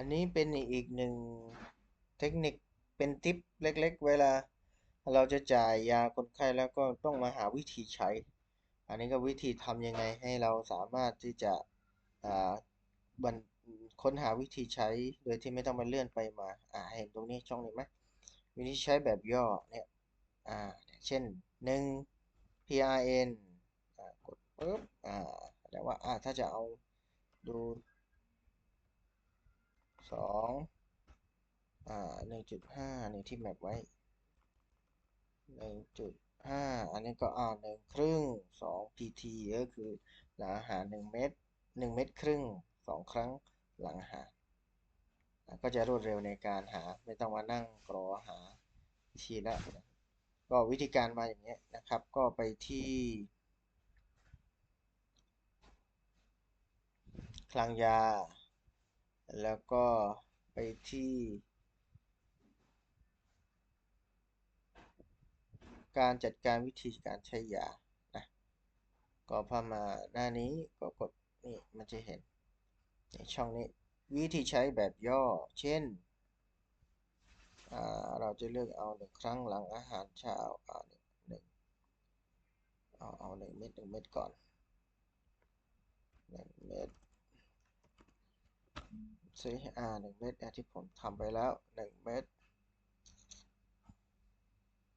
อันนี้เป็นอีกหนึ่งเทคนิคเป็นทิปเล็กๆ เวลา เราจะจ่ายยาคนไข้แล้วก็ต้องมาหาวิธีใช้ อันนี้ก็วิธีทำยังไงให้เราสามารถที่จะบันค้นหาวิธีใช้โดยที่ไม่ต้องมาเลื่อนไปมาอ่าเห็นตรงนี้ช่องนี้ไหมวิธีใช้แบบย่อเนี่ยอ่าเช่นหนึ่ง PRN อ่ากดปุ๊บอ่าแล้วว่าอ่าถ้าจะเอาดู สองอ่าหนึ่งจุดห้านี่ที่แมปไว้หนึ่งจุดห้าอันนี้ก็อ่าหนึ่งครึ่งสอง PT ก็คือหลังอาหารหนึ่งเม็ดหนึ่งเม็ดครึ่งสองครั้งหลังอาหารก็จะรวดเร็วในการหาไม่ต้องมานั่งกรอหาทีละนะก็วิธีการมาอย่างเงี้ยนะครับ ก็ไปที่คลังยา แล้วก็ไปที่ การจัดการวิธีการใช้ยานะก็พอมาหน้านี้ก็กดนี่มันจะเห็นในช่องนี้วิธีใช้แบบย่อ เช่น เราจะเลือกเอาหนึ่งครั้งหลังอาหารเช้าอ่าหนึ่งหนึ่งเอาเอาหนึ่งเม็ดหนึ่งเม็ดก่อนหนึ่งเม็ด ซื้ออ่าหนึ่งเม็ดอะที่ผมทำไปแล้วหนึ่งเม็ด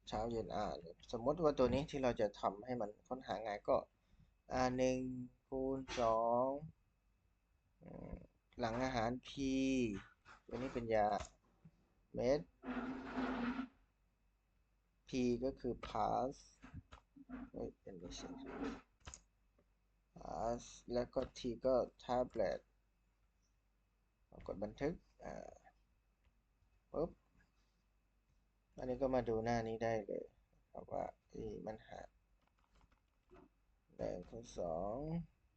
เช้าเย็นอ่าสมมติว่าตัวนี้ที่เราจะทำให้มันค้นหาง่ายก็อ่าหนึ่งคูณสองหลังอาหาร P ตัวนี้เป็นยาเม็ด P ก็คือ pass เอ้ยเป็นไม่ใช่ pass แล้วก็ T ก็ tablet กดบันทึกอ่าปุ๊บอันนี้ก็มาดูหน้านี้ได้เลยครับว่าที่มันหาแบ่งข้อสอง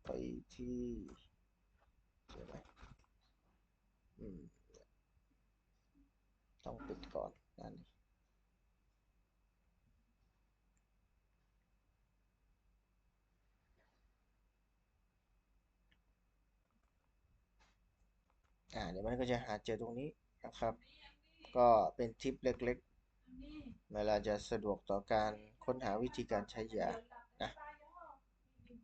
ไปที่ใช่ไหมอืมต้องปิดก่อนนั่นนี้ อ่าเดี๋ยวมันก็จะหาเจอตรงนี้นะครับ ก็เป็นทิปเล็กๆเวลาจะสะดวกต่อการค้นหาวิธีการใช้ยานะ